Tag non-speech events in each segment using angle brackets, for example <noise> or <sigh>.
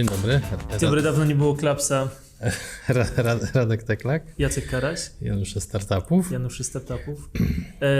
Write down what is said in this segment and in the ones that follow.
Dzień dobry. Dzień dobry, dawno nie było klapsa. <laughs> Ra, Ra, Radek Teklak, Jacek Karaś, Janusz Startupów. Janusz Startupów. E,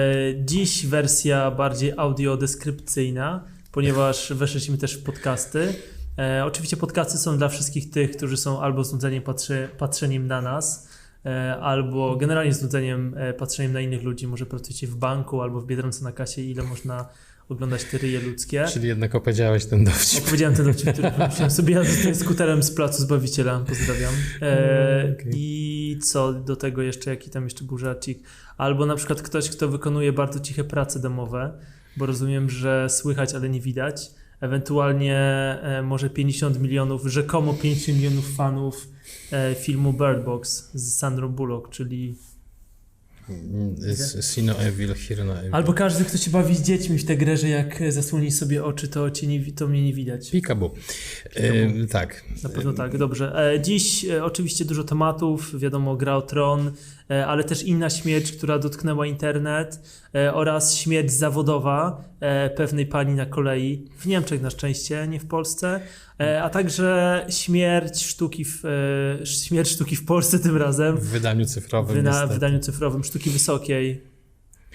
dziś wersja bardziej audiodeskrypcyjna, ponieważ weszliśmy też w podcasty. E, oczywiście podcasty są dla wszystkich tych, którzy są albo znudzeni patrzy, patrzeniem na nas, e, albo generalnie znudzeniem patrzeniem na innych ludzi. Może pracujecie w banku albo w Biedronce na kasie, ile można oglądać te ryje ludzkie. Czyli jednak opowiedziałeś ten dowcip. Opowiedziałem ten dowcip, który wymyśliłem sobie. Ja tutaj skuterem z placu Zbawiciela. Pozdrawiam. E, Okej. I co do tego jeszcze, jaki tam jeszcze był żarcik? Albo na przykład ktoś, kto wykonuje bardzo ciche prace domowe, bo rozumiem, że słychać, ale nie widać. Ewentualnie e, może 50 milionów, rzekomo 50 milionów fanów e, filmu Bird Box z Sandra Bullock, czyli Z- See no evil, hear no evil. albo każdy, kto się bawi z dziećmi w tę grę, że jak zasłoni sobie oczy, to, cię nie, to mnie nie widać. Peekaboo. E, tak. Na pewno tak, dobrze. E, Dziś e, oczywiście dużo tematów, wiadomo, gra o tron, ale też inna śmierć, która dotknęła internet e, oraz śmierć zawodowa e, pewnej pani na kolei, w Niemczech na szczęście, nie w Polsce, e, a także śmierć sztuki w, e, śmierć sztuki w Polsce tym razem, W wydaniu cyfrowym. w wydaniu cyfrowym sztuki wysokiej,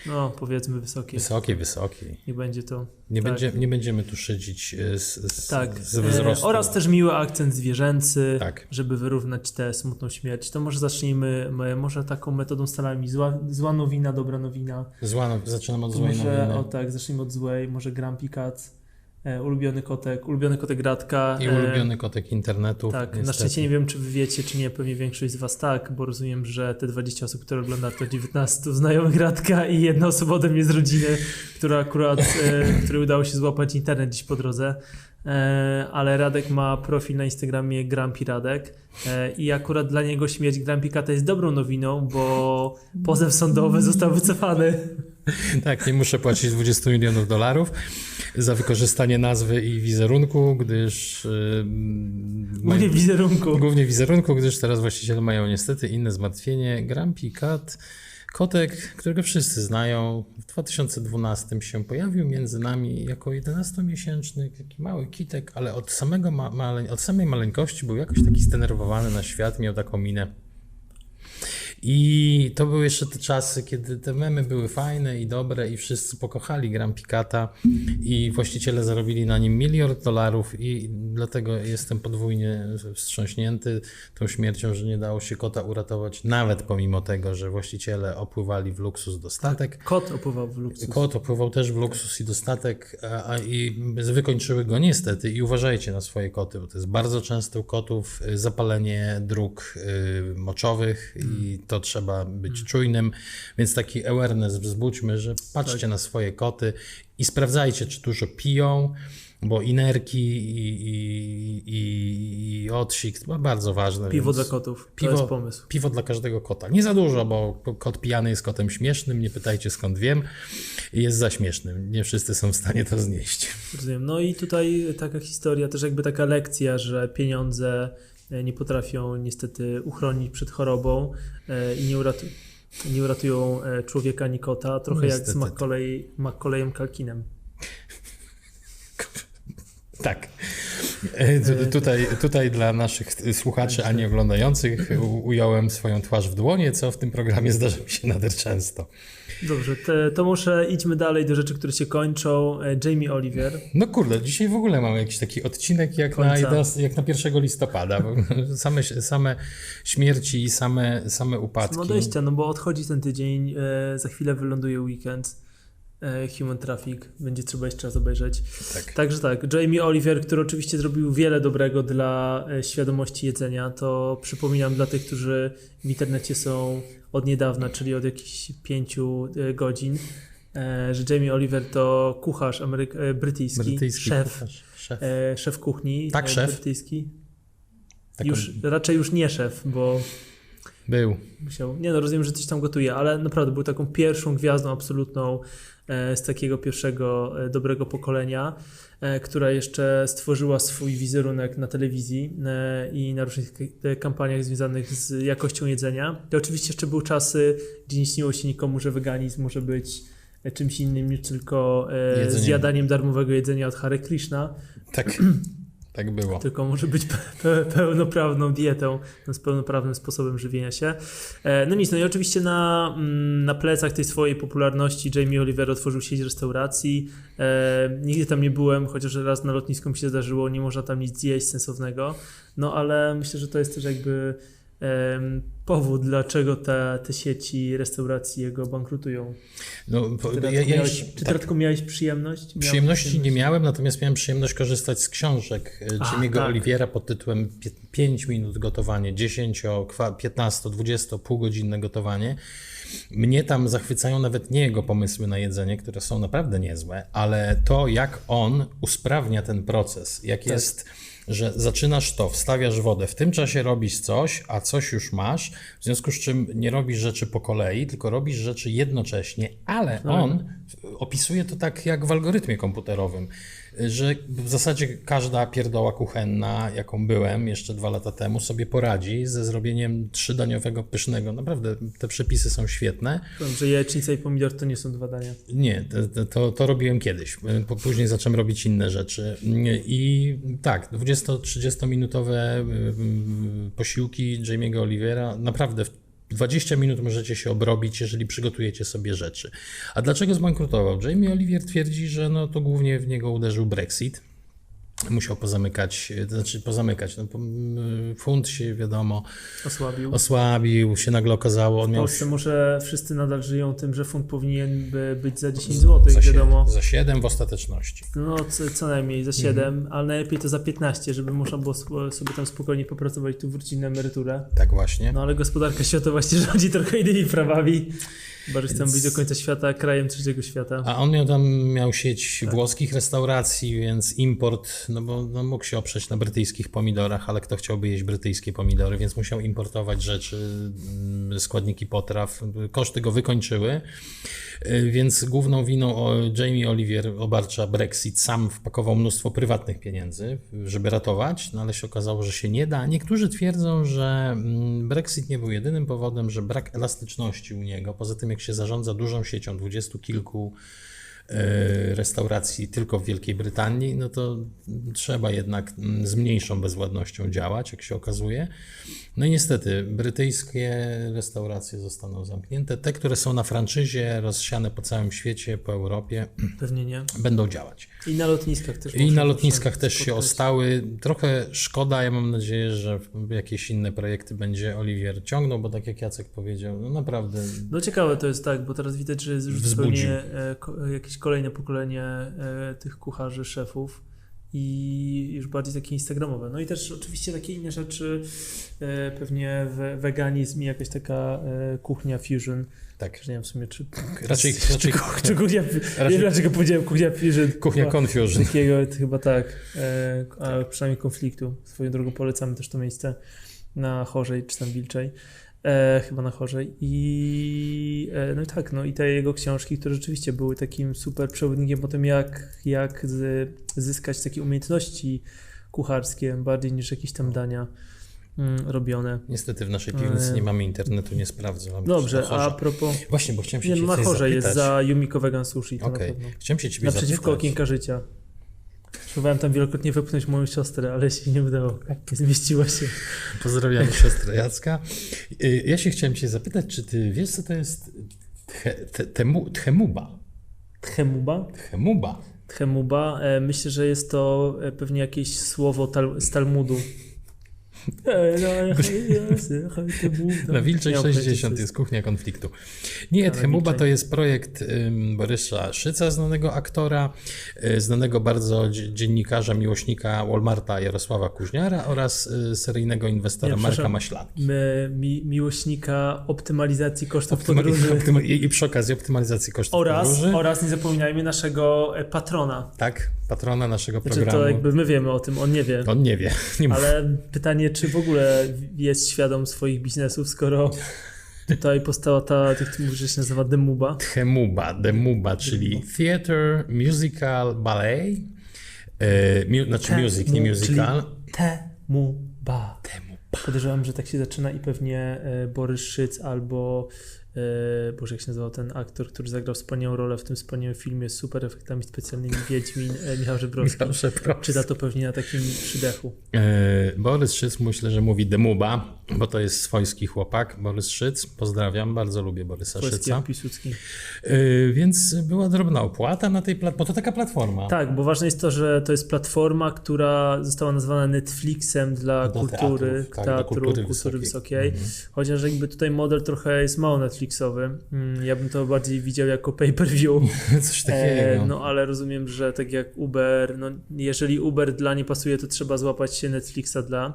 no powiedzmy wysokiej, Wysokiej, wysokiej. niech będzie to. Nie, Tak. będzie, nie będziemy tu szydzić e, z, z, Tak, z e, wzrostu. oraz też miły akcent zwierzęcy, Tak. żeby wyrównać tę smutną śmierć. To może zacznijmy, m- może taką metodą starami. Zła, zła nowina, dobra nowina. Zła, no- zaczynam od złej może, nowiny. o tak, zacznijmy od złej, może Grumpy Cat, e, ulubiony kotek, ulubiony kotek Radka. I e, ulubiony kotek internetu. Tak, na niestety. szczęście nie wiem, czy wy wiecie, czy nie, pewnie większość z was tak, bo rozumiem, że te 20 osób, które ogląda, to 19 znajomych Radka i jedna osoba ode mnie z rodziny, która akurat, e, której udało się złapać internet dziś po drodze. E, ale Radek ma profil na Instagramie Grampi Radek e, i akurat dla niego śmierć Grampi Kata jest dobrą nowiną, bo pozew sądowy został wycofany. Tak, nie muszę płacić 20 milionów dolarów za wykorzystanie nazwy i wizerunku, gdyż. Yy, Głównie wizerunku. Głównie wizerunku, gdyż teraz właściciele mają niestety inne zmartwienie. Grumpy Cat, kotek, którego wszyscy znają, w 2012 się pojawił między nami jako 11-miesięczny, taki mały kitek, ale od, samego ma- male- od samej maleńkości był jakoś taki zdenerwowany na świat, miał taką minę. I to były jeszcze te czasy, kiedy te memy były fajne i dobre i wszyscy pokochali Grumpy Cata i właściciele zarobili na nim miliard dolarów i dlatego jestem podwójnie wstrząśnięty tą śmiercią, że nie dało się kota uratować, nawet pomimo tego, że właściciele opływali w luksus dostatek. Kot opływał w luksus. Kot opływał też w luksus i dostatek, a, a i wykończyły go niestety. I uważajcie na swoje koty, bo to jest bardzo często u kotów zapalenie dróg y, moczowych i to trzeba być czujnym. Więc taki awareness wzbudźmy, że patrzcie na swoje koty i sprawdzajcie, czy dużo piją. Bo inerki i, i, i, i odsik to bardzo ważne. Piwo dla kotów. To Piwo, jest pomysł. piwo dla każdego kota. Nie za dużo, bo kot pijany jest kotem śmiesznym, nie pytajcie skąd wiem. Jest za śmiesznym. Nie wszyscy są w stanie to znieść. Rozumiem. No i tutaj taka historia, też jakby taka lekcja, że pieniądze e, nie potrafią niestety uchronić przed chorobą i nie, uratu nie uratują e, człowieka ani kota, trochę jak z Niestety. Macaulay, Macaulayem Kalkinem. Tak. E, tu- Tutaj, tutaj dla naszych słuchaczy, a nie oglądających, ująłem swoją twarz w dłonie, co w tym programie zdarza mi się nader często. Dobrze, te, to może idźmy dalej do rzeczy, które się kończą. E, Jamie Oliver. No kurde, dzisiaj w ogóle mamy jakiś taki odcinek jak na, Końca. jak na 1 listopada. <laughs> Same, same śmierci i same, same upadki. No dojścia, no bo odchodzi ten tydzień, e, za chwilę wyląduje weekend. E, Human Traffic, będzie trzeba jeszcze raz obejrzeć. Tak. Także tak, Jamie Oliver, który oczywiście zrobił wiele dobrego dla świadomości jedzenia, to przypominam dla tych, którzy w internecie są od niedawna, czyli od jakichś pięciu e, godzin, e, że Jamie Oliver to kucharz ameryk- e, brytyjski, Brytyjski szef, kucharz, szef. szef kuchni Tak, szef. brytyjski. Taką- Już, raczej już nie szef, bo Był. musiał. Nie no, rozumiem, że coś tam gotuje, ale naprawdę był taką pierwszą gwiazdą absolutną e, z takiego pierwszego e, dobrego pokolenia, e, która jeszcze stworzyła swój wizerunek na telewizji i na różnych kampaniach związanych z jakością jedzenia. I oczywiście jeszcze były czasy, gdzie nie śniło się nikomu, że weganizm może być czymś innym niż tylko Jedzeniem. zjadaniem darmowego jedzenia od Hare Krishna. Tak. <clears throat> Tak było. Tylko może być pe pe pełnoprawną dietą, no, z pełnoprawnym sposobem żywienia się. E, no nic, no i oczywiście na, mm, na plecach tej swojej popularności Jamie Oliver otworzył sieć restauracji. E, nigdy tam nie byłem, chociaż raz na lotnisku mi się zdarzyło, nie można tam nic zjeść sensownego. No ale myślę, że to jest też jakby powód, dlaczego te, te sieci restauracji jego bankrutują. No, Ty, ja, ja, miałeś, czy tak, Radku, miałeś przyjemność? Miałeś przyjemności nie miałem, natomiast miałem przyjemność korzystać z książek e, A, Jimmy'ego tak. Oliviera pod tytułem 5 minut gotowanie, 10, kwa- 15, 20, półgodzinne gotowanie. Mnie tam zachwycają nawet nie jego pomysły na jedzenie, które są naprawdę niezłe, ale to, jak on usprawnia ten proces, jak Tak. jest, że zaczynasz to, wstawiasz wodę, w tym czasie robisz coś, a coś już masz, w związku z czym nie robisz rzeczy po kolei, tylko robisz rzeczy jednocześnie, ale on opisuje to tak jak w algorytmie komputerowym, że w zasadzie każda pierdoła kuchenna, jaką byłem jeszcze dwa lata temu, sobie poradzi ze zrobieniem trzydaniowego pysznego. Naprawdę te przepisy są świetne. Że jajecznica i pomidor to nie są dwa dania. Nie, to, to, to robiłem kiedyś. Później zacząłem robić inne rzeczy. I tak, 20-30 minutowe y, posiłki Jamie'ego Olivera naprawdę w 20 minut możecie się obrobić, jeżeli przygotujecie sobie rzeczy. A dlaczego zbankrutował? Jamie Olivier twierdzi, że no to głównie w niego uderzył Brexit. Musiał pozamykać, to znaczy pozamykać. No, funt się, wiadomo, Osłabił. osłabił, się nagle okazało, on W miał Polsce może wszyscy nadal żyją tym, że funt powinien by być za 10 zł, za, wiadomo. siedem- za 7 w ostateczności. No co, co najmniej za 7, Mhm. ale najlepiej to za 15, żeby można było sobie tam spokojnie popracować, tu wrócić na emeryturę. Tak właśnie. No ale gospodarka świata właśnie <laughs> rządzi trochę innymi prawami. Chyba, że chcemy być do końca świata krajem trzeciego świata. A on miał tam miał sieć Tak. włoskich restauracji, więc import, no bo no mógł się oprzeć na brytyjskich pomidorach, ale kto chciałby jeść brytyjskie pomidory, więc musiał importować rzeczy, mm, składniki potraw. Koszty go wykończyły, y, więc główną winą Jamie Olivier obarcza Brexit. Sam wpakował mnóstwo prywatnych pieniędzy, żeby ratować, no ale się okazało, że się nie da. Niektórzy twierdzą, że mm, Brexit nie był jedynym powodem, że brak elastyczności u niego. Poza tym, jak się zarządza dużą siecią dwudziestu kilku restauracji tylko w Wielkiej Brytanii, no to trzeba jednak z mniejszą bezwładnością działać, jak się okazuje. No i niestety, brytyjskie restauracje zostaną zamknięte. Te, które są na franczyzie, rozsiane po całym świecie, po Europie, <clears throat> Pewnie nie. będą działać. I na lotniskach też. I na lotniskach się też się spotkać. ostały. Trochę szkoda, ja mam nadzieję, że jakieś inne projekty będzie Oliwier ciągnął, bo tak jak Jacek powiedział, no naprawdę No ciekawe to jest tak, bo teraz widać, że jest już Wzbudził. zupełnie e, ko, jakieś kolejne pokolenie e, tych kucharzy, szefów i już bardziej takie instagramowe. No i też oczywiście takie inne rzeczy, e, pewnie we, weganizm i jakaś taka e, kuchnia fusion. tak. Że nie wiem w sumie, czy... Raczej, czy, raczej czy kuchnia... Nie wiem dlaczego powiedziałem kuchnia fusion. kuchnia Chyba- confusion. Takiego chyba tak, a przynajmniej konfliktu. Swoją drogą polecamy też to miejsce na Chorzej czy tam Wilczej. E, chyba na Chorzej. I e, no i tak, no i te jego książki, które rzeczywiście były takim super przewodnikiem po tym, jak, jak z, zyskać takie umiejętności kucharskie, bardziej niż jakieś tam dania mm, robione. Niestety w naszej piwnicy nie mamy internetu, nie sprawdzę. Dobrze, a propos... Właśnie, bo chciałem się Nie, cię no Chorzej jest zapytać. za Yumiko Vegan Sushi, pewno. chciałem się ciebie Naprzeciwko zapytać. okienka życia. Próbowałem tam wielokrotnie wepchnąć moją siostrę, ale się nie udało. Nie <laughs> zmieściła się. Pozdrawiam siostrę Jacka. Y, Ja się chciałem cię zapytać, czy ty wiesz, co to jest tche, te, temu, tchemuba? Tchemuba? Tchemuba. Tchemuba. E, myślę, że jest to e, pewnie jakieś słowo tal, z Talmudu. <laughs> Na Wilczej Nie mam pojęcia, 60 co jest kuchnia konfliktu. Nie, Tchemuba Wilczej. to jest projekt ym, Borysa Szyca, znanego aktora, y, znanego bardzo dzie- dziennikarza, miłośnika Walmarta Jarosława Kuźniara oraz y, seryjnego inwestora Nie, Marka. Maślanki. Mi, miłośnika optymalizacji kosztów Optyma- podróży. optyma- i, przy okazji optymalizacji kosztów Oraz, podróży. oraz nie zapominajmy naszego e, patrona. Tak, patrona naszego Znaczy programu. to jakby my wiemy o tym, on nie wie. On nie wie. <laughs> Nie. Ale pytanie, czy w ogóle jest świadom swoich biznesów, skoro tutaj powstała ta, jak ty mówisz, że się nazywa Demuba. Tchemuba, Demuba, czyli Theater, Musical, Ballet. E, mu, znaczy music, nie musical. Temuba. Temuba. Podejrzewam, że tak się zaczyna i pewnie e, Borys Szyc albo Boże, jak się nazywał ten aktor, który zagrał wspaniałą rolę w tym wspaniałym filmie z super efektami specjalnymi Wiedźmin, e, Michał Żebrowski. Michał Żebrowski. Czyta to pewnie na takim przydechu. E, Borys Szyc myślę, że mówi Demuba, bo to jest swojski chłopak. Borys Szyc, pozdrawiam, bardzo lubię Borysa Polski Szyca. E, Więc była drobna opłata na tej platformie, bo to taka platforma. Tak, bo ważne jest to, że to jest platforma, która została nazwana Netflixem dla, Dla kultury, teatrów, tak, dla teatru, kultury kultury, wysokiej. wysokiej. Mhm. Chociaż jakby tutaj model trochę jest mało Netflixowy. Mm, Ja bym to bardziej widział jako pay-per-view. <laughs> Coś takiego. E, no ale rozumiem, że tak jak Uber, no jeżeli Uber dla nie pasuje, to trzeba złapać się Netflixa dla.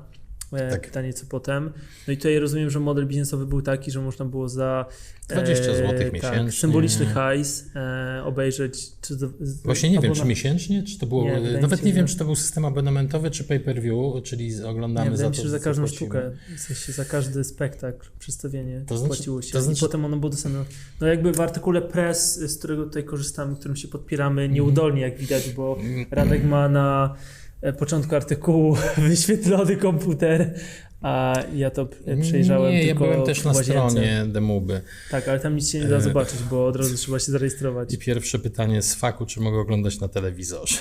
E, Tak. Pytanie co potem. No i tutaj rozumiem, że model biznesowy był taki, że można było za 20 złotych miesięcznie. Tak, symboliczny hajs e, obejrzeć. Czy to, Właśnie nie wiem, czy miesięcznie, czy to było. Nie, nawet się, nie wiem, że- czy to był system abonamentowy, czy pay-per-view, czyli oglądamy Nie, za to. się, że za każdą sztukę, w sensie za każdy spektakl, przedstawienie To znaczy- płaciło się. to znaczy- I potem ono było dostępne. No jakby w artykule press, z którego tutaj korzystamy, którym się podpieramy nieudolnie, jak widać, bo Radek ma na e, początku artykułu <laughs> wyświetlony komputer, a ja to e, przejrzałem Nie, ja tylko byłem też na stronie Demuby. Tak, ale tam nic się nie da E, zobaczyć, bo od razu trzeba się zarejestrować. I pierwsze pytanie z faku, czy mogę oglądać na telewizorze?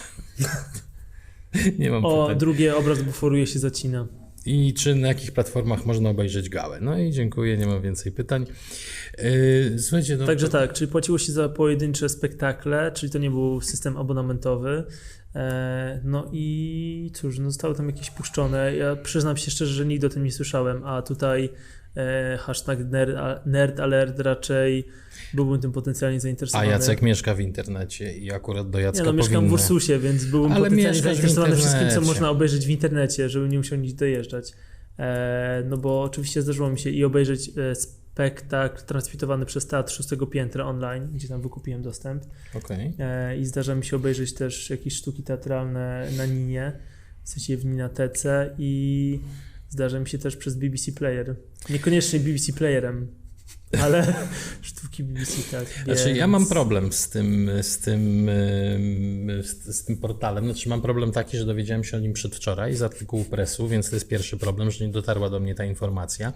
<laughs> nie mam O, pytań. drugie, obraz buforuje się zacina. I czy na jakich platformach można obejrzeć gałę? No i dziękuję, nie mam więcej pytań. Yy, słuchajcie, no, Także tak, czyli płaciło się za pojedyncze spektakle, czyli to nie był system abonamentowy. E, No i cóż, no zostały tam jakieś puszczone. Ja przyznam się szczerze, że nigdy o tym nie słyszałem, a tutaj e, hashtag nerd, nerd alert raczej byłbym tym potencjalnie A zainteresowany. Jacek mieszka w internecie i akurat do Jacka Nie no, mieszkam powinno... w Ursusie, więc byłbym Ale potencjalnie zainteresowany wszystkim, co można obejrzeć w internecie, żeby nie musiał nic dojeżdżać. E, no bo oczywiście zdarzyło mi się i obejrzeć spektakl transmitowany przez Teatr Szóstego Piętra online, gdzie tam wykupiłem dostęp. Okej. E, I zdarza mi się obejrzeć też jakieś sztuki teatralne na Ninie, w sensie w Ninatece i zdarza mi się też przez BBC Player. Niekoniecznie BBC Playerem, ale <laughs> sztuki BBC tak. Znaczy, ja więc- mam problem z tym, z tym, ym, z, z tym portalem. Znaczy, mam problem taki, że dowiedziałem się o nim przedwczoraj z artykułu presu, więc to jest pierwszy problem, że nie dotarła do mnie ta informacja.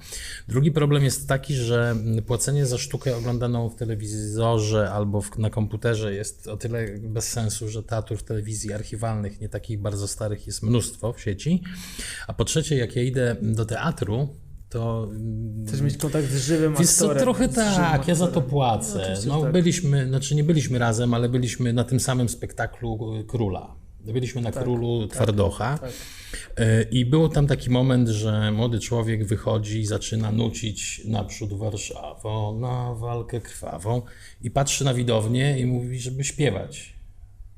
Drugi problem jest taki, że płacenie za sztukę oglądaną w telewizorze albo w, na komputerze jest o tyle bez sensu, że teatrów telewizji archiwalnych, nie takich bardzo starych, jest mnóstwo w sieci. A po trzecie, jak ja idę do teatru, to Chcesz mieć kontakt z żywym Wiesz co, aktorem. trochę z żywym tak, ja za to płacę. No, że tak. byliśmy, znaczy nie byliśmy razem, ale byliśmy na tym samym spektaklu y, Króla. Byliśmy na Królu Twardocha tak. y, i był tam taki moment, że młody człowiek wychodzi i zaczyna nucić naprzód Warszawą na walkę krwawą i patrzy na widownię i mówi, żeby śpiewać.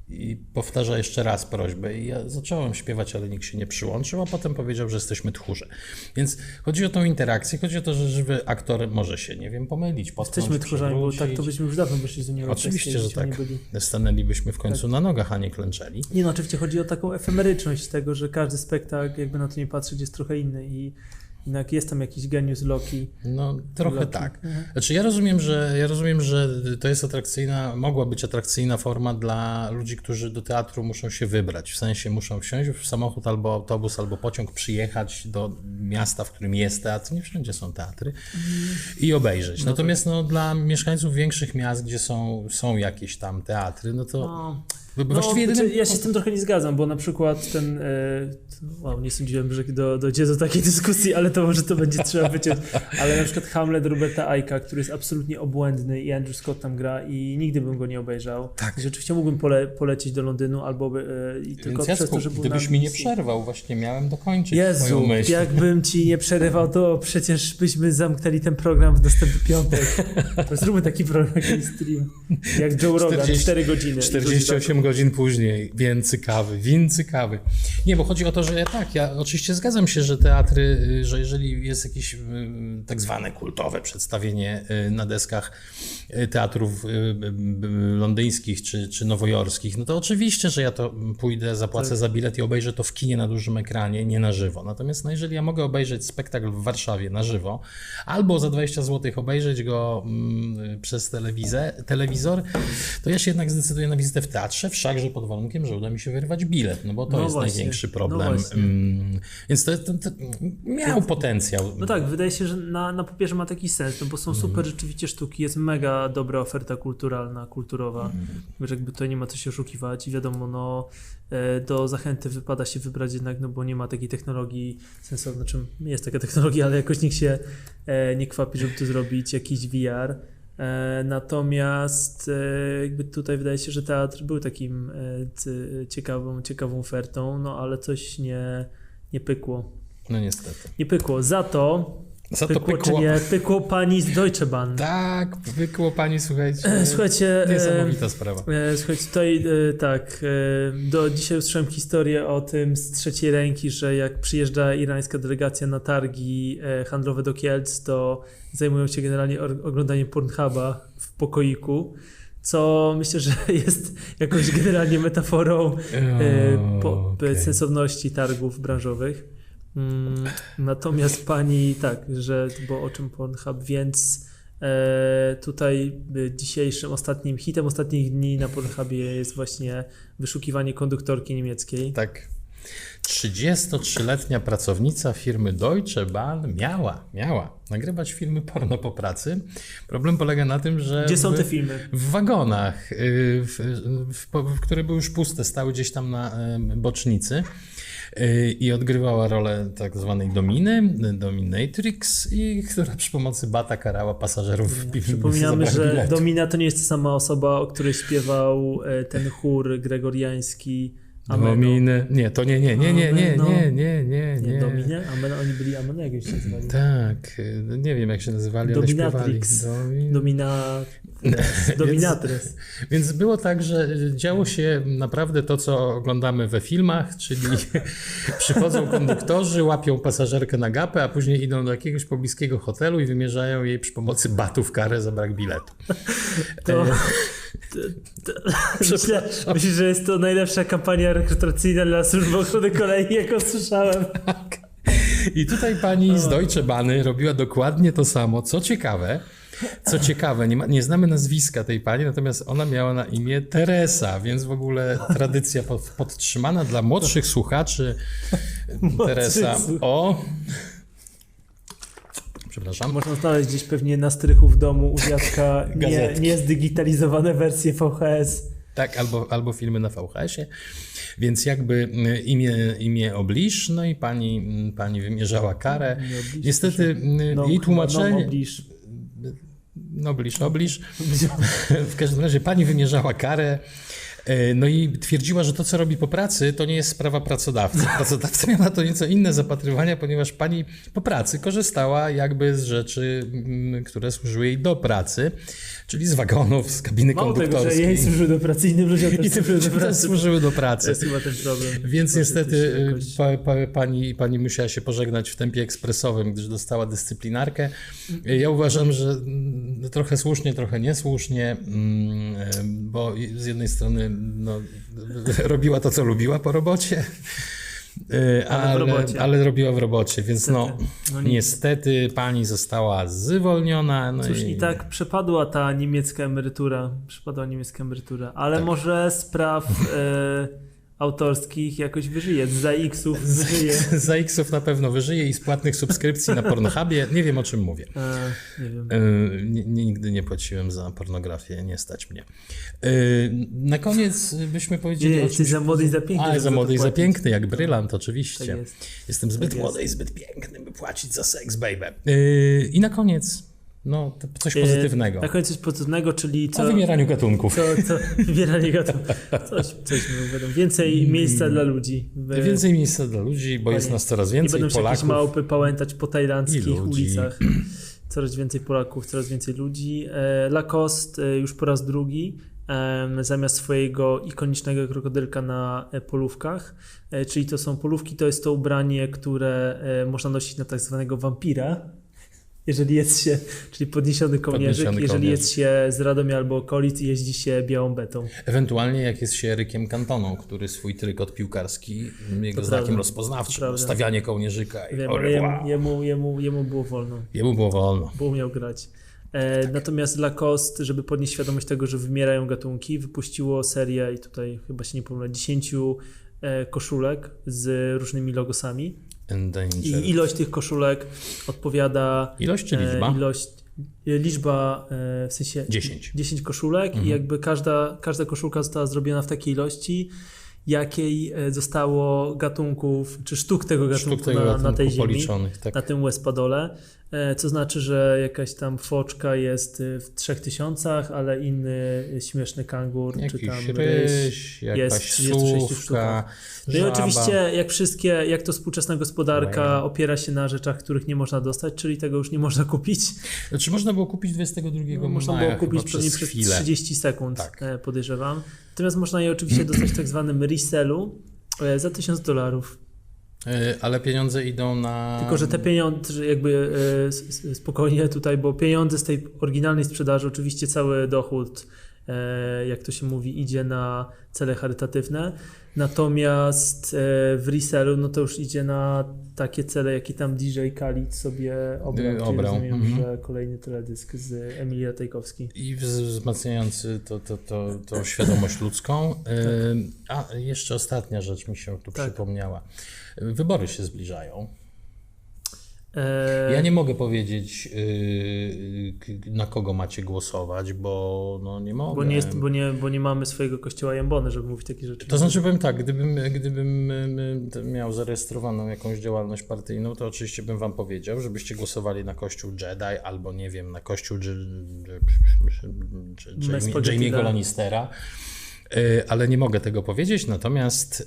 I powtarza jeszcze raz prośbę. I ja zacząłem śpiewać, ale nikt się nie przyłączył, a potem powiedział, że jesteśmy tchórze. Więc chodzi o tą interakcję, chodzi o to, że żywy aktor może się, nie wiem, pomylić, potknąć, Jesteśmy tchórzami, bo tak to byśmy już dawno wyszli z Unii Europejskiej. Oczywiście, że tak. Byli. Stanęlibyśmy w końcu na nogach, a nie klęczeli. nie no, oczywiście chodzi o taką efemeryczność tego, że każdy spektakl, jakby na to nie patrzeć, jest trochę inny i jednak jest tam jakiś geniusz Loki. No, trochę Loki. tak. Znaczy, ja rozumiem, że ja rozumiem, że to jest atrakcyjna, mogła być atrakcyjna forma dla ludzi, którzy do teatru muszą się wybrać. W sensie muszą wsiąść w samochód albo autobus, albo pociąg, przyjechać do miasta, w którym jest teatr. Nie wszędzie są teatry. I obejrzeć. Natomiast no, dla mieszkańców większych miast, gdzie są, są jakieś tam teatry, no to No, właściwie no, jedynym... ja się z tym trochę nie zgadzam, bo na przykład ten. E, wow, nie sądziłem, że do, dojdzie do takiej <laughs> dyskusji, ale to może to będzie trzeba wyciąć. Ale na przykład Hamlet Roberta Aika, który jest absolutnie obłędny i Andrew Scott tam gra i nigdy bym go nie obejrzał. Tak. Rzeczywiście mógłbym pole, polecieć do Londynu albo e, i tylko Więc przez Jacku, to, że był gdybyś mi nie przerwał, właśnie miałem dokończyć Jezu, moją myśl. jakbym ci nie przerywał, to przecież byśmy zamknęli ten program w następny piątek. <laughs> To zróbmy taki program, taki stream. Jak Joe Rogan, 40 4 godziny. 48 godzin później, więcej kawy, więcej kawy. Nie, bo chodzi o to, że ja tak, ja oczywiście zgadzam się, że teatry, y, że jeżeli jest jakieś y, tak zwane kultowe przedstawienie y, na deskach teatrów londyńskich czy, czy nowojorskich, no to oczywiście, że ja to pójdę, zapłacę Tak. za bilet i obejrzę to w kinie na dużym ekranie, nie na żywo. Natomiast no, jeżeli ja mogę obejrzeć spektakl w Warszawie na żywo, albo za 20 zł obejrzeć go mm, przez telewizę, telewizor, to ja się jednak zdecyduję na wizytę w teatrze. Wszakże pod warunkiem, że uda mi się wyrwać bilet, no bo to No jest właśnie, największy no problem. Mm, Więc to, to, to miał potencjał. No tak, wydaje się, że na, na papierze ma taki sens, no bo są Mhm. super rzeczywiście sztuki, jest mega dobra oferta kulturalna, kulturowa, Mhm. że jakby tutaj nie ma co się oszukiwać i wiadomo, no e, do zachęty wypada się wybrać jednak, no bo nie ma takiej technologii sensownej, znaczy jest taka technologia, ale jakoś nikt się e, nie kwapi, żeby tu zrobić jakiś VR. E, Natomiast e, jakby tutaj wydaje się, że teatr był takim e, ciekawą, ciekawą ofertą, no ale coś nie, nie pykło. No niestety. Nie pykło. Za to Za to pykło, pykło. czy nie, pykło pani z Deutsche Bahn. Tak, pykło pani, słuchajcie. E, Słuchajcie, e, Niesamowita sprawa. e, słuchajcie, tutaj e, tak, e, do, dzisiaj usłyszałem historię o tym z trzeciej ręki, że jak przyjeżdża irańska delegacja na targi e, handlowe do Kielc, to zajmują się generalnie oglądaniem Pornhuba w pokoiku, co myślę, że <laughs> jest jakąś generalnie metaforą e, po, Okej. sensowności targów branżowych. Mm, natomiast pani, tak, że, bo o czym Pornhub, więc e, tutaj y, dzisiejszym, ostatnim hitem ostatnich dni na Pornhubie jest właśnie wyszukiwanie konduktorki niemieckiej. Tak. 33-letnia pracownica firmy Deutsche Bahn miała, miała nagrywać filmy porno po pracy. Problem polega na tym, że Gdzie są te filmy? w wagonach, y, w, w, w, które były już puste, stały gdzieś tam na bocznicy i odgrywała rolę tak zwanej dominy, dominatrix, i która przy pomocy bata karała pasażerów w piwnicy Przypominamy, że biletu. Domina to nie jest ta sama osoba, o której śpiewał e, ten chór gregoriański. Dominy. Nie, to nie, nie, nie, nie, nie, nie, nie, nie, Nie. Dominie? Ameno, oni byli Ameno, jak już się nazywali? Tak, y, nie wiem jak się nazywali, ale śpiewali. Dominatrix. Domin... Domina... <laughs> Dominatres. Więc było tak, że działo się naprawdę to, co oglądamy we filmach, czyli <laughs> przychodzą konduktorzy, łapią pasażerkę na gapę, a później idą do jakiegoś pobliskiego hotelu i wymierzają jej przy pomocy batów karę za brak biletu. To, E, to, myślę, myślę, że jest to najlepsza kampania rekrutacyjna dla służby ochrony kolei, jaką słyszałem. I tutaj pani z Deutsche Bahny robiła dokładnie to samo. Co ciekawe, co ciekawe, nie, ma, nie znamy nazwiska tej pani, natomiast ona miała na imię Teresa, więc w ogóle tradycja pod, podtrzymana dla młodszych słuchaczy. Teresa o. Przepraszam. Można znaleźć gdzieś pewnie na strychu w domu u dziadka nie, niezdigitalizowane wersje VHS. Tak, albo, albo filmy na VHS-ie. Więc jakby y, imię, imię obliż, no i pani, mm, pani wymierzała karę. Obliż, Niestety y, No, jej chyba, No, tłumaczenie. obliż. Nobliż, obliż. <laughs> W każdym razie pani wymierzała karę. E, No i twierdziła, że to, co robi po pracy, to nie jest sprawa pracodawcy. <laughs> Pracodawca miał na to nieco inne zapatrywania, ponieważ pani po pracy korzystała jakby z rzeczy, mm, które służyły jej do pracy, czyli z wagonów, z kabiny Mało tego, że konduktorskiej. jej służył do pracy, innym ludziom <laughs> też tym służył do też pracy. służyły do pracy. jest chyba ten problem. Więc niestety y, pa, pa, pani, pani musiała się pożegnać w tempie ekspresowym, gdyż dostała dyscyplinarkę. Y, Ja uważam, że mm, trochę słusznie, trochę niesłusznie, mm, y, bo z jednej strony no, robiła to, co lubiła po robocie, y, Ale robocie. ale robiła w robocie, więc no, Niestety. No nic. niestety pani została zwolniona. No Cóż, i, i tak przepadła ta niemiecka emerytura. Przepadła niemiecka emerytura. Ale Tak. może spraw e, autorskich jakoś wyżyje. Z ZX-ów wyżyje. <laughs> Z X-ów na pewno wyżyje i z płatnych subskrypcji na Pornhubie. Nie wiem o czym mówię. Nie wiem. E, ni- Nigdy nie płaciłem za pornografię, nie stać mnie. E, Na koniec byśmy powiedzieli Nie, jesteś za młody i za piękny. A, żeby za młody i za piękny, jak brylant, Tak oczywiście. jest. Jestem zbyt Tak młody jest. i zbyt piękny, by płacić za seks, baby. E, I na koniec, no, to coś E, pozytywnego. Na końcu coś pozytywnego, czyli co... O wymieraniu gatunków. Co, co, <laughs> wybieranie gatunków. Coś, coś wiadomo. Więcej miejsca dla ludzi. W- Więcej miejsca dla ludzi, bo jest Panie, nas coraz Nie więcej będą się jakieś Polaków. małpy pałętać po tajlandzkich ulicach. Coraz więcej Polaków, coraz więcej ludzi. E, Lacoste e, już po raz drugi zamiast swojego ikonicznego krokodylka na e, polówkach, czyli to są polówki, to jest to ubranie, które można nosić na tak zwanego wampira. Jeżeli jest się, czyli podniesiony kołnierzyk, Podniesiony jeżeli kołnierzyk. jest się z Radomia albo okolic i jeździ się białą betą. Ewentualnie jak jest się Rykiem Kantoną, który swój trykot piłkarski, jego To znakiem prawda. rozpoznawczym, prawda. stawianie kołnierzyka i Wiem, ale jemu, jemu, jemu, jemu było wolno. Jemu było wolno. bo umiał grać. E, Natomiast Lacoste, żeby podnieść świadomość tego, że wymierają gatunki, wypuściło serię i tutaj chyba się nie pomylę, 10 e, koszulek z różnymi logosami. Endangered. I ilość tych koszulek odpowiada Ilość czy e, liczba? ilość, e, liczba e, w sensie 10. 10 koszulek Mhm. i jakby każda, każda koszulka została zrobiona w takiej ilości, jakiej e, zostało gatunków, czy sztuk tego gatunku, Sztuk tego na, gatunku na tej ziemi, tak. na tym Westpadole, e, co znaczy, że jakaś tam foczka jest e, w 3000, ale inny śmieszny kangur, czy Jakiś tam ryś, jest w 36 słówka, sztukach. No i oczywiście, jak wszystkie, jak to współczesna gospodarka opiera się na rzeczach, których nie można dostać, czyli tego już nie można kupić. Znaczy można było kupić 22 No, można maja było kupić przez przez chwilę. 30 sekund, Tak. podejrzewam. Natomiast można je oczywiście dostać w tak zwanym resellu e, za 1000 dolarów. Y, Ale pieniądze idą na... Tylko, że te pieniądze, jakby e, spokojnie tutaj, bo pieniądze z tej oryginalnej sprzedaży, oczywiście cały dochód, e, jak to się mówi, idzie na cele charytatywne. Natomiast e, w resellu, no to już idzie na takie cele, jakie tam DJ Khalid sobie obrał. Y, obrał, rozumiem, mhm. że kolejny teledysk z Emilia Tajkowski. I wz- wzmacniający to, to, to, to świadomość ludzką. Y, A jeszcze ostatnia rzecz mi się tu Tak. przypomniała. Wybory się zbliżają. E, Ja nie mogę powiedzieć, y, na kogo macie głosować, bo no nie mogę. bo, nie jest, bo, nie, bo nie mamy swojego kościoła Jambony, żeby mówić takie rzeczy. To znaczy powiem tak, gdybym, gdybym y, y, miał zarejestrowaną jakąś działalność partyjną, to oczywiście bym wam powiedział, żebyście głosowali na kościół Jedi albo nie wiem, na kościół da. Lannistera. Y, Ale nie mogę tego powiedzieć, natomiast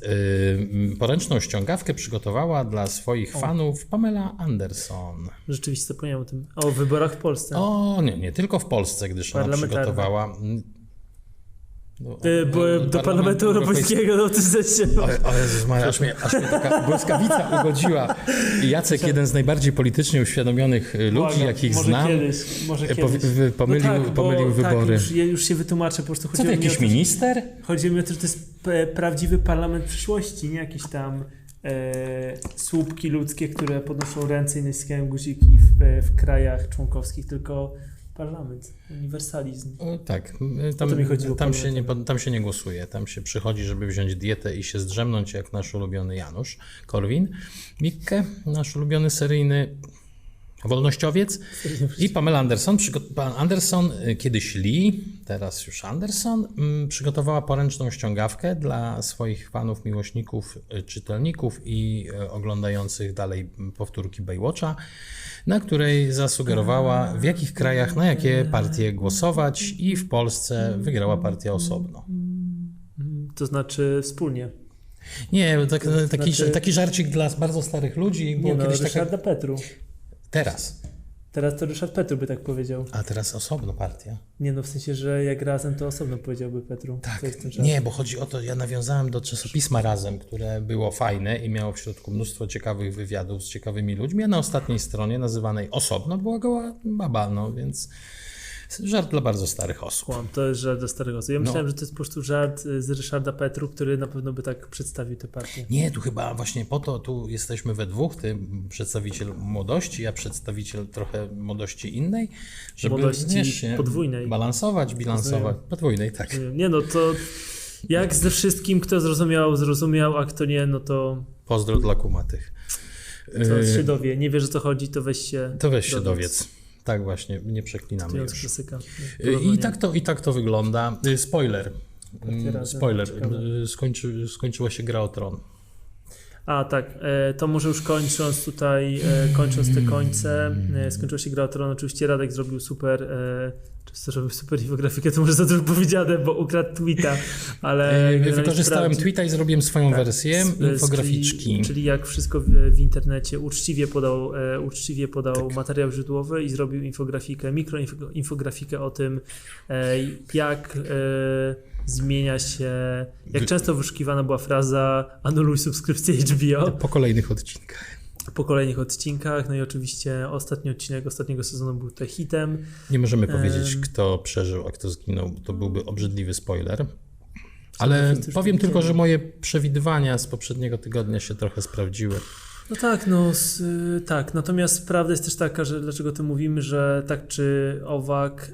y, poręczną ściągawkę przygotowała dla swoich fanów Pamela Anderson. Rzeczywiście zapomniałem o tym. O wyborach w Polsce. O, nie, nie tylko w Polsce, gdyż ona przygotowała. No, E, bo, do Parlamentu Europejskiego, no to. O, o Jezus Maria, aż mnie, aż mnie taka błyskawica ugodziła. I Jacek, jeden z najbardziej politycznie uświadomionych y, ludzi, Błagam, jakich może znam, Kiedyś, może y, kiedyś. pomylił, no tak, pomylił bo, wybory. Tak, już, je- już się wytłumaczę, po prostu Co to jakiś to, minister? Chodzi mi o to, że to jest p- prawdziwy parlament przyszłości, nie jakieś tam e, słupki ludzkie, które podnoszą ręce i naciskają guziki w, e, w krajach członkowskich, tylko parlament, uniwersalizm. O, Tak, y, tam, tam, się nie, tam się nie głosuje. Tam się przychodzi, żeby wziąć dietę i się zdrzemnąć, jak nasz ulubiony Janusz Korwin, Mikke, nasz ulubiony seryjny wolnościowiec i Pamela Anderson. Pan Anderson, y, kiedyś Lee, teraz już Anderson, mm, przygotowała poręczną ściągawkę dla swoich fanów, miłośników, y, czytelników i y, oglądających dalej powtórki Baywatcha, na której zasugerowała w jakich krajach na jakie partie głosować i w Polsce wygrała partia osobno. To znaczy wspólnie. Nie, tak, taki, Znaczy- taki żarcik dla bardzo starych ludzi. Było Nie no, kiedyś taka... Ryszarda Petru. Teraz. Teraz to Ryszard Petru by tak powiedział. A teraz osobno partia. Nie no, w sensie, że jak razem to osobno powiedziałby Petru. Tak, nie, bo chodzi o to, ja nawiązałem do czasopisma Razem, które było fajne i miało w środku mnóstwo ciekawych wywiadów z ciekawymi ludźmi, a na ostatniej stronie nazywanej osobno była goła baba, no więc żart dla bardzo starych osób. Kłam, to jest żart do starego osób. Ja No. myślałem, że to jest po prostu żart y, z Ryszarda Petru, który na pewno by tak przedstawił tę partię. Nie, tu chyba właśnie po to, tu jesteśmy we dwóch, ty przedstawiciel młodości, ja przedstawiciel trochę młodości innej, żeby Młodości wiesz, podwójnej. balansować, bilansować, podwójnej, tak. Nie no, to jak ze wszystkim, kto zrozumiał, zrozumiał, a kto nie, no to, Pozdro dla kumatych. to Yy, się dowie. Nie wie, że to chodzi, to weź się To weź się dowiedz. Tak właśnie, nie przeklinamy już. klasyka. I tak, to, I tak to wygląda. Y, Spoiler. Mm, Spoiler. Y, Skończy, skończyła się gra o tron. A tak, e, to może już kończąc tutaj, e, kończąc te końce, e, skończyła się gra o Tron, oczywiście Radek zrobił super, często zrobił super infografikę, to może za dużo powiedziane, bo ukradł tweeta, ale Wykorzystałem tweeta i zrobiłem swoją Tak, wersję infograficzki. Czyli, czyli jak wszystko w, w internecie uczciwie podał, uczciwie podał Tak. materiał źródłowy i zrobił infografikę, mikroinfografikę o tym, jak zmienia się, jak często wyszukiwana była fraza anuluj subskrypcję HBO Po kolejnych odcinkach. po kolejnych odcinkach. No i oczywiście ostatni odcinek ostatniego sezonu był tutaj hitem. Nie możemy powiedzieć, kto przeżył, a kto zginął. bo To byłby obrzydliwy spoiler. Ale powiem tylko, że moje przewidywania z poprzedniego tygodnia się trochę sprawdziły. No tak, no y, tak. Natomiast prawda jest też taka, że dlaczego to mówimy, że tak czy owak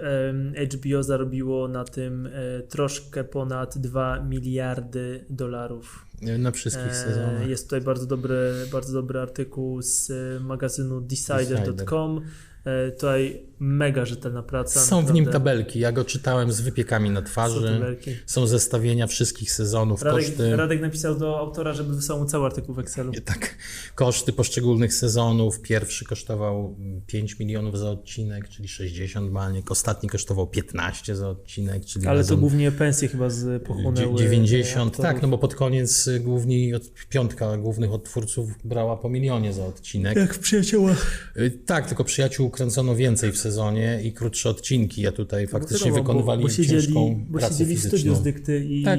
HBO zarobiło na tym e, troszkę ponad 2 miliardy dolarów. Na wszystkich E, sezonach. Jest tutaj bardzo dobry, bardzo dobry artykuł z e, magazynu Decider.com. E, Tutaj mega rzetelna praca. Są w nim naprawdę. tabelki. Ja go czytałem z wypiekami na Są twarzy. tabelki. Są zestawienia wszystkich sezonów, Radek, koszty. Radek napisał do autora, żeby wysłał mu cały artykuł w Excelu. Tak, koszty poszczególnych sezonów. Pierwszy kosztował 5 milionów za odcinek, czyli 60 baniek. Ostatni kosztował 15 za odcinek, czyli Ale to głównie pensje chyba z pochłonęły. 90. e, Tak, no bo pod koniec y, główni, od, piątka głównych odtwórców brała po milionie za odcinek. Jak w przyjaciołach. Y, Tak, tylko przyjaciół kręcono więcej w sezonie i krótsze odcinki, a tutaj faktycznie Wiadomo, wykonywali bo, bo siedzieli, ciężką bo pracę siedzieli w fizyczną. studiu z dykty i Tak.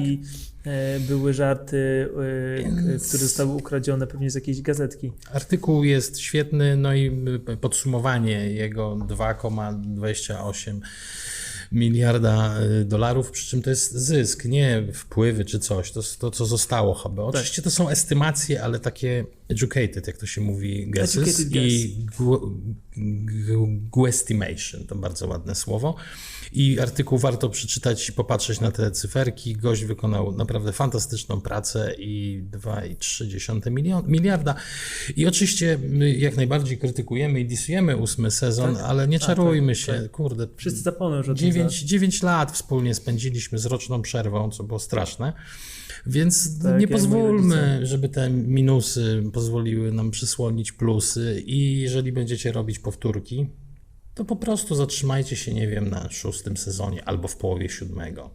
e, były żarty, e, Więc- które zostały ukradzione pewnie z jakiejś gazetki. Artykuł jest świetny, no i podsumowanie jego 2,28 miliarda dolarów, przy czym to jest zysk, nie wpływy czy coś, to, to co zostało chyba. Oczywiście to są estymacje, ale takie educated, jak to się mówi, guesses Educated i gu- gu- guesstimation, to bardzo ładne słowo. I artykuł warto przeczytać i popatrzeć na te cyferki. Gość wykonał naprawdę fantastyczną pracę i 2,3 milion, miliarda. I oczywiście my jak najbardziej krytykujemy i disujemy ósmy sezon, Tak. ale nie czarujmy tak, się. tak. Kurde, Wszyscy zapomną tym. 9, 9 lat wspólnie spędziliśmy z roczną przerwą, co było straszne. Więc Tak, nie pozwólmy, żeby te minusy pozwoliły nam przysłonić plusy i jeżeli będziecie robić powtórki, to po prostu zatrzymajcie się, nie wiem, na szóstym sezonie albo w połowie siódmego.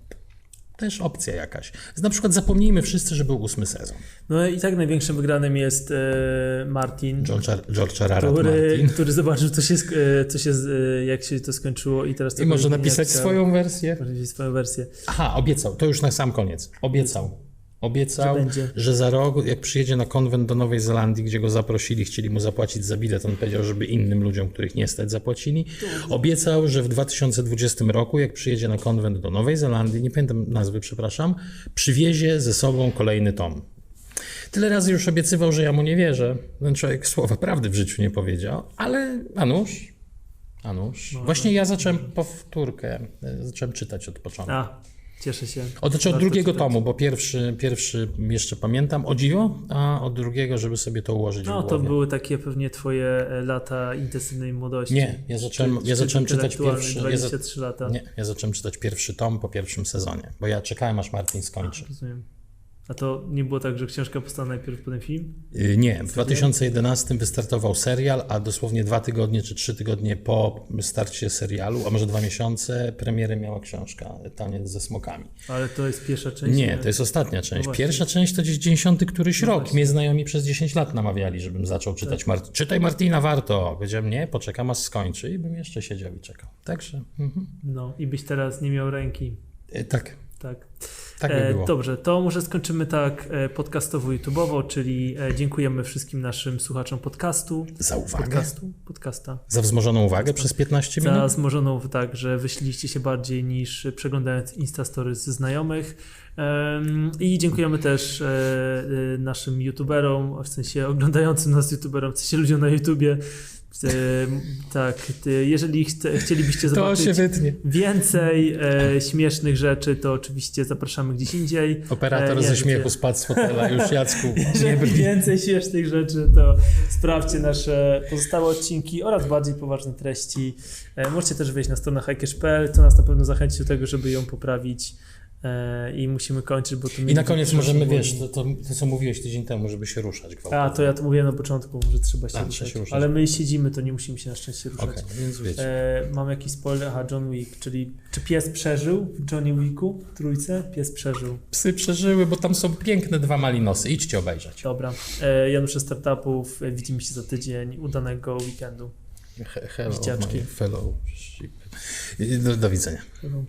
Też opcja jakaś. Na przykład zapomnijmy wszyscy, że był ósmy sezon. No i tak największym wygranym jest e, Martin, George, George Ararat który, Martin. który zobaczył, co się, e, co się, e, jak się to skończyło i teraz to I może napisać swoją wersję. Może napisać swoją wersję. Aha, obiecał, to już na sam koniec. Obiecał. Obiecał, Że że, za rok, jak przyjedzie na konwent do Nowej Zelandii, gdzie go zaprosili, chcieli mu zapłacić za bilet, on powiedział, żeby innym ludziom, których nie stać, zapłacili. Obiecał, że w 2020 roku, jak przyjedzie na konwent do Nowej Zelandii, nie pamiętam nazwy, przepraszam, przywiezie ze sobą kolejny tom. Tyle razy już obiecywał, że ja mu nie wierzę. Ten człowiek słowa prawdy w życiu nie powiedział, ale a nuż, a nuż. Właśnie ja zacząłem powtórkę, zacząłem czytać od początku. A, cieszę się. Od, znaczy od drugiego czytać. tomu, bo pierwszy, pierwszy jeszcze pamiętam, o dziwo, a od drugiego, żeby sobie to ułożyć No to były takie pewnie twoje e, lata intensywnej młodości. Nie, ja zacząłem, Czy- ja zacząłem czytać pierwszy... Ja za, 23 lata. nie, ja zacząłem czytać pierwszy tom po pierwszym sezonie, bo ja czekałem, aż Martin skończy. Rozumiem. A to nie było tak, że książka powstała najpierw, potem film? Y, Nie, w 2011 wystartował serial, a dosłownie dwa tygodnie czy trzy tygodnie po starcie serialu, a może dwa miesiące, premierę miała książka Taniec ze smokami. Ale to jest pierwsza część? Nie, to jest ostatnia część. właśnie. Pierwsza część to gdzieś 90 któryś No rok. właśnie. Tak. Mnie znajomi przez 10 lat namawiali, żebym zaczął czytać Mart- Czytaj Martina, warto. Powiedziałem, nie, poczekam aż skończy i bym jeszcze siedział i czekał. Także, mhm. No i byś teraz nie miał ręki. E, tak, Tak. Tak by E, było. dobrze, to może skończymy tak e, podcastowo-youtubowo, czyli e, dziękujemy wszystkim naszym słuchaczom podcastu. Za uwagę. Podcastu? Podcasta. Za wzmożoną uwagę przez 15 Za minut. zmożoną tak, że wyśliliście się bardziej niż przeglądając Instastory z znajomych. I dziękujemy też naszym youtuberom, w sensie oglądającym nas youtuberom, w sensie ludziom na YouTubie. E, tak, ty, jeżeli chce, chcielibyście zobaczyć więcej e, śmiesznych rzeczy, to oczywiście zapraszamy gdzieś indziej. Operator E, ze śmiechu spadł z fotela. Już Jacku, <laughs> Jeżeli więcej śmiesznych rzeczy, to sprawdźcie nasze pozostałe odcinki oraz bardziej poważne treści. E, możecie też wejść na stronę hikers.pl, co nas na pewno zachęci do tego, żeby ją poprawić. E, I musimy kończyć, bo to I na koniec możemy, wiesz, to, to, to co mówiłeś tydzień temu, żeby się ruszać gwałtownie. A, to ja to mówiłem na początku, że trzeba się, A, ruszać. trzeba się ruszać. Ale my siedzimy, to nie musimy się na szczęście ruszać. Okej, więc wiecie. E, mam jakiś spoiler, aha, John Wick, czyli czy pies przeżył w Johnny Wicku, trójce? Pies przeżył. Psy przeżyły, bo tam są piękne dwa malinosy. Idźcie obejrzeć. Dobra. E, Janusze Startupów, e, widzimy się za tydzień. Udanego weekendu. He- Hello, Dzieciaczki. my fellowship. Do, do widzenia. Dobra.